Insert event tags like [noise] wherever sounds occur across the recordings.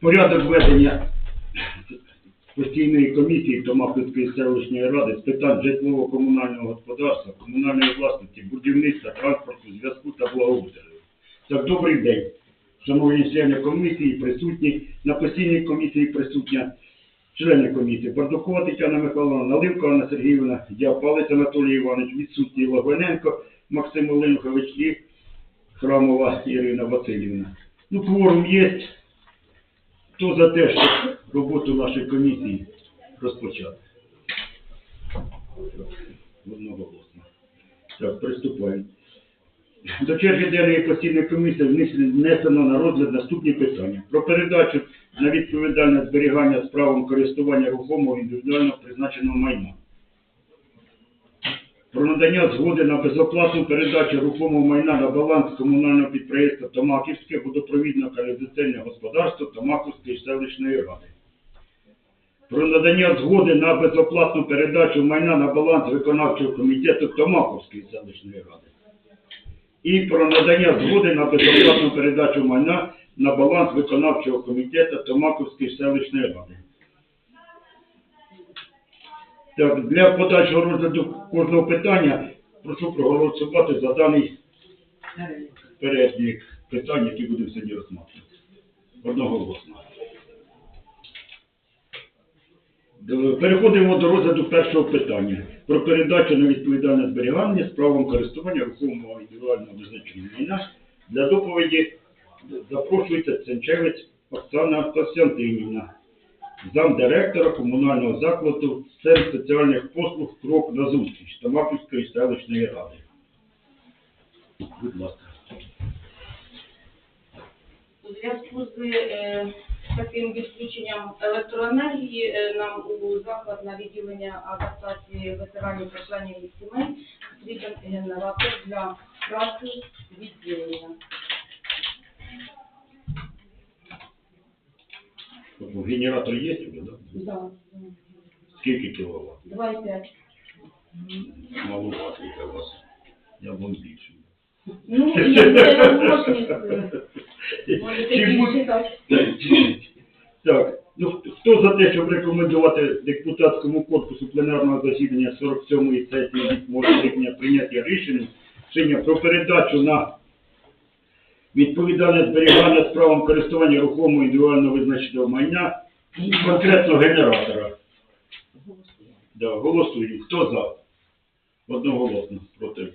Порядок ведення постійної комісії Томаківської селищної ради з питань житлово-комунального господарства, комунальної власності, будівництва, транспорту, зв'язку та благоустрою. Так, добрий день, шановні члени комісії, присутні, на постійній комісії присутня члени комісії. Бардукова Тетяна Михайловна, Наливка Анна Сергіївна, я Анатолій Іванович, відсутній Логвиненко, Максим Оленкович і Храмова Ірина Васильівна. Ну, кворум є. Хто за те, щоб роботу нашої комісії розпочати? Одноголосно. Так, приступаємо. До черги денної постійної комісії внесено на розгляд наступні питання. Про передачу на відповідальне зберігання з правом користування рухомого індивідуально призначеного майна. Про надання згоди на безоплатну передачу рухомого майна на баланс комунального підприємства Томаківське водопровідно-каналізаційне господарство Томаківської селищної ради. Про надання згоди на безоплатну передачу майна на баланс виконавчого комітету Томаківської селищної ради. І про надання згоди на безоплатну передачу майна на баланс виконавчого комітету Томаківської селищної ради. Для подальшого розгляду кожного питання прошу проголосувати за даний перелік питань, які будемо сьогодні розглядати. Одноголосно. Переходимо до розгляду першого питання про передачу на відповідальне зберігання з правом користування рухомого індивідуального визначення майна. Для доповіді запрошується Ценчевець Оксана Костянтинівна, замдиректора комунального закладу Центр соціальних послуг «Крок на зустріч» Тамаківської селищної ради. Будь ласка. У зв'язку з е, таким відключенням електроенергії е, нам у заклад на відділення адаптації ветеранів та членів сімей потрібен генератор для праці відділення. Тобто Генератор є вас, да? Да. Скільки кіловат? 2,5. Маловато для вас. Я вам більше. Ну, я буде можливість, е, можете більше Так, ну хто- за те, щоб рекомендувати депутатському корпусу пленарного засідання 47-ї сесії 8 липня прийняття рішення, рішення про передачу на відповідальне зберігання з правом користування рухомого індивідуально визначеного майна, конкретно генератора. Да, голосуємо. Хто за? Одноголосно проти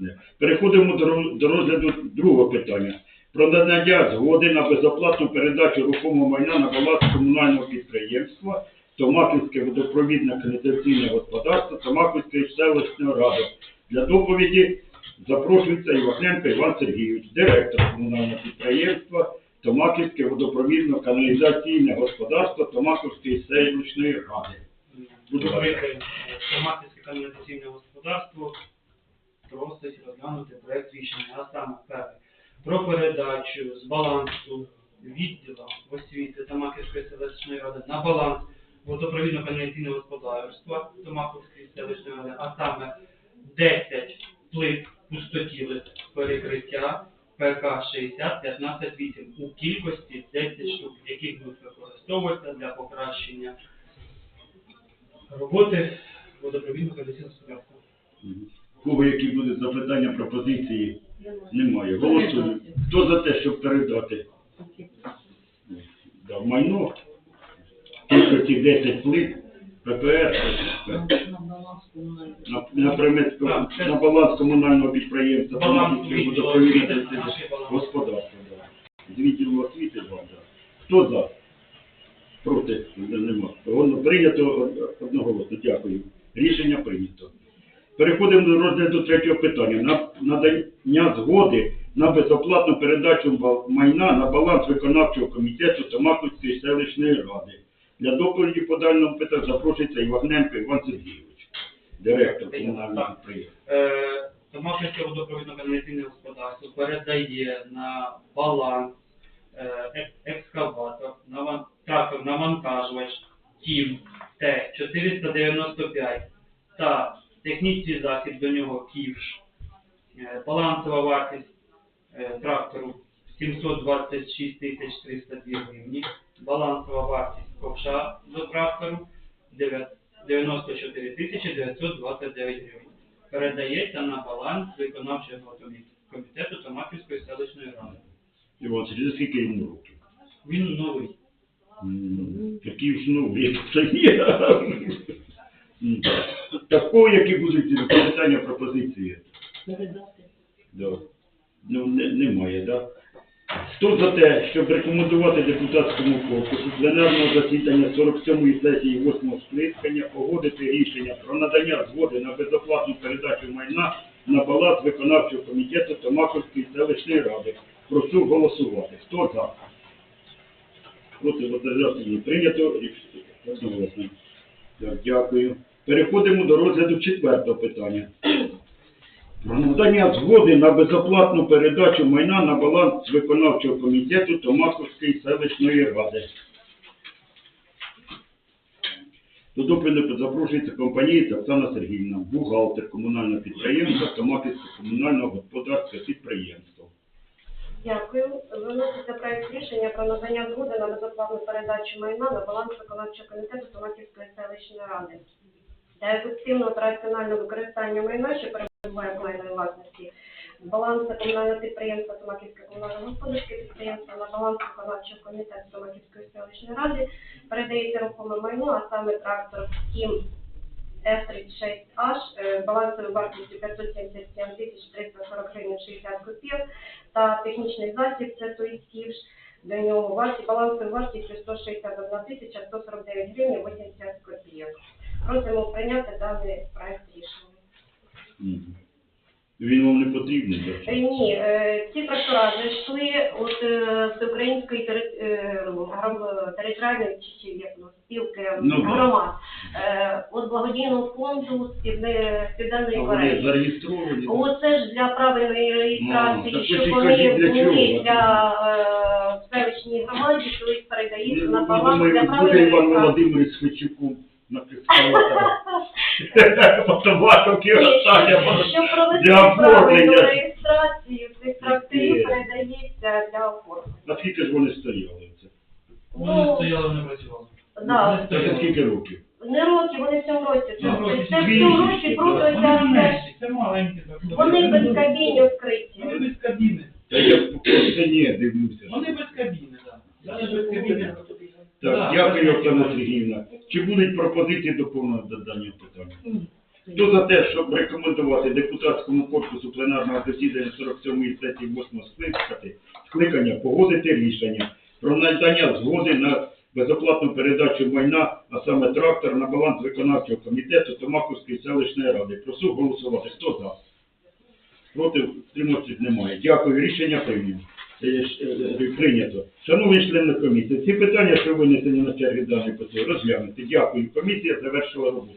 не. Переходимо до, до розгляду другого питання. Про надання згоди на безоплатну передачу рухомого майна на баланс комунального підприємства Томаківське водопровідне каналізаційне господарство Томаківської селищної ради. Для доповіді запрошується Івахненко Іван Сергійович, директор комунального підприємства Томаківське водопровідно каналізаційне господарство Томаківської селищної ради. Будь ласка. Добрий каналізаційне господарство просить розглянути проект рішення, а саме перше. Про передачу з балансу відділу освіти Томаківської селищної ради на баланс водопровідно-каналізаційного господарства Томаківської селищної ради, а саме 10 ПК 60-15-8 у кількості 10 штук, які будуть використовуватися для покращення роботи водопровідного каналізаційного господарства. У Кого які будуть запитання, пропозиції? Немає. Голосуємо. Хто за те, щоб передати да, майно? Тільки ці 10 плит, ППР, на, на, Так, це- на баланс комунального підприємства, Баланс Томаківського відділу водопровідного освіти, господарства. Да. З відділу освіти вам, да. Хто за? Проти? Нема. Воно прийнято одноголосно. Дякую. Рішення прийнято. Переходимо до розгляду третього питання. На надання згоди на безоплатну передачу ба- майна на баланс виконавчого комітету Томаківської селищної ради. Для доповіді по даному питанню запрошується Івагненко Іван Сергійович, директор комунального підприємства. Е, Томаківське водопровідно-каналізаційне господарство передає на баланс е, екскаватор, наван- трактор навантажувач ТІМ Т-495 та технічний засіб до нього КІВШ. Е, Балансова вартість е, трактору 726 тисяч 302 гривні. Балансова вартість ковша до трактору 9 94 тисячі 929 гривень. Передається на баланс виконавчого комі- комітету Томаківської селищної ради. Іван Сергійович, скільки йому років? Він новий. М, Такі ж як це є. М, Такого, які будуть питання пропозиції. Да. Ну, не, немає, да? Хто за те, щоб рекомендувати депутатському корпусу пленарного засідання 47-ї сесії 8-го скликання погодити рішення про надання згоди на безоплатну передачу майна на баланс виконавчого комітету Томаківської селищної ради. Прошу голосувати. Хто за? Проти воздержався не прийнято. Одноголосно. Дякую. Переходимо до розгляду четвертого питання. Про надання згоди на безоплатну передачу майна на баланс виконавчого комітету Томаковської селищної ради. До доповіді запрошується компанія Оксана Сергіївна, бухгалтер комунального підприємства Томаківське комунального господарське підприємство. Дякую. Виноситься проект рішення про надання згоди на безоплатну передачу майна на баланс виконавчого комітету Томаківської селищної ради. Для ефективного та раціонального використання майна, що майної власності, з балансу комунального підприємства Томаківське комунальне господарське підприємство на баланс виконавчого комітету Томаківської селищної ради передається рухоме майно, а саме трактор Кім F36H е, балансовою вартістю 577 тисяч 340 гривень 60 копійок та технічний засіб, це той ківш, до нього варті, балансовою вартістю 161 тисяча 149 гривень 80 копійок. Просимо прийняти даний проект рішення. Мгм. Він вам не потрібний, Е, так? Ні, е, ці трактора зайшли от е, з української тери- е, територіальної чи- чи як воно, спілки Ну, да. громад. Е, От благодійного фонду з Півдне- з Південної вони Кореї. зареєстровані? Оце ж для правильної Ну, реєстрації, так щоб вони кажіть, для були чого? для е, селищній громаді, що їх передають Ну, на баланс для думаю, буде правильної Іван реєстрації. Володимирович з Федчуком на ескалатора. [laughs] Потім остання для оформлення. реєстрацію цих тракторів передається для оформлення. Наскільки ж вони стояли? Це? Вони Ну, стояли, не працювали. да. Це скільки років? Не роки, вони в цьому році. Це, в цьому році Вони ця це маленькі. Вони без кабіні відкриті. Вони без кабіни. Та я по ціні дивлюся. Вони без кабіни, так. Зараз без кабіни. Так, дякую, Оксана. Сергіївна. Чи будуть пропозиції до повного додання питання? Хто за те, щоб рекомендувати депутатському корпусу пленарного засідання 47-ї сесії 8 скликати, скликання погодити рішення про надання згоди на безоплатну передачу майна, а саме трактор на баланс виконавчого комітету Томаковської селищної ради. Прошу голосувати. Хто за? Проти втримавців немає. Дякую. Рішення прийнято. Е, е, Прийнято. Шановні члени комісії, ці питання, що винесені на черги даної питання, розглянути. Дякую. Комісія завершила роботу.